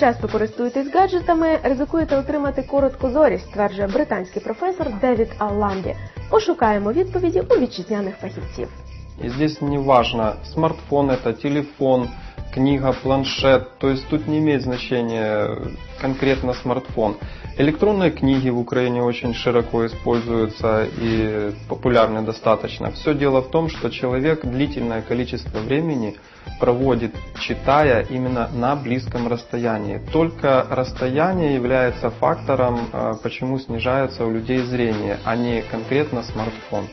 Часто користуєтесь гаджетами, ризикуєте отримати короткозорість, стверджує британський професор Девід Алламбі. Пошукаємо відповіді у вітчизняних фахівців. Здесь не важно, смартфон это, телефон, книга, планшет, то есть тут не имеет значения конкретно смартфон. Электронные книги в Украине очень широко используются и популярны достаточно. Все дело в том, что человек длительное количество времени проводит, читая именно на близком расстоянии. Только расстояние является фактором, э, почему снижается у людей зрение, а не конкретно смартфон.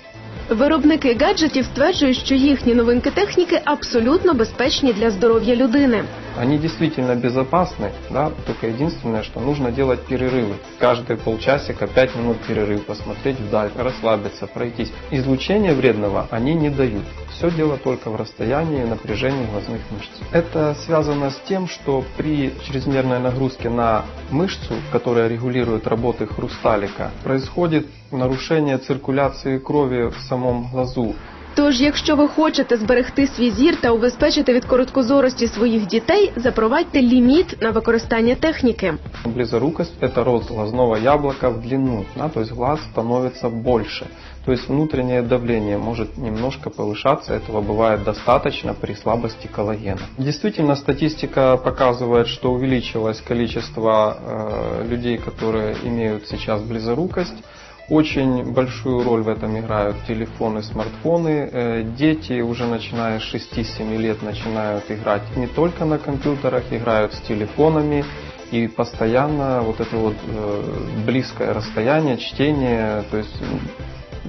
Виробники гаджетів стверджують, що їхні новинки техніки абсолютно безпечні для здоров'я людини. Они действительно безопасны, да, только единственное, что нужно делать перерывы. Каждые полчасика 5 минут перерыв, посмотреть вдаль, расслабиться, пройтись. Излучения вредного они не дают. Все дело только в расстоянии и напряжении глазных мышц. Это связано с тем, что при чрезмерной нагрузке на мышцу, которая регулирует работы хрусталика, происходит нарушение циркуляции крови в самом глазу. Тож, якщо ви хочете зберегти свій зір та убезпечити від короткозорості своїх дітей, запровадьте ліміт на використання техніки. Близорукость – это рост глазного яблока в длину, да, то есть глаз становится больше. То есть внутреннее давление может немножко повышаться, этого бывает достаточно при слабости коллагена. Действительно, статистика показывает, что увеличилось количество э, людей, которые имеют сейчас близорукость. Очень большую роль в этом играют телефоны, смартфоны. Э, Дети уже начиная с 6-7 лет начинают играть не только на компьютерах, играют с телефонами. И постоянно вот это вот э, близкое расстояние, чтение, то есть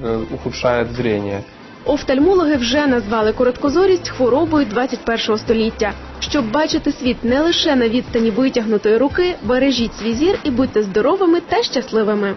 э, ухудшает зрение. Офтальмологи вже назвали короткозорість хворобою 21 століття. Щоб бачити світ не лише на відстані витягнутої руки, бережіть свій зір і будьте здоровими та щасливими.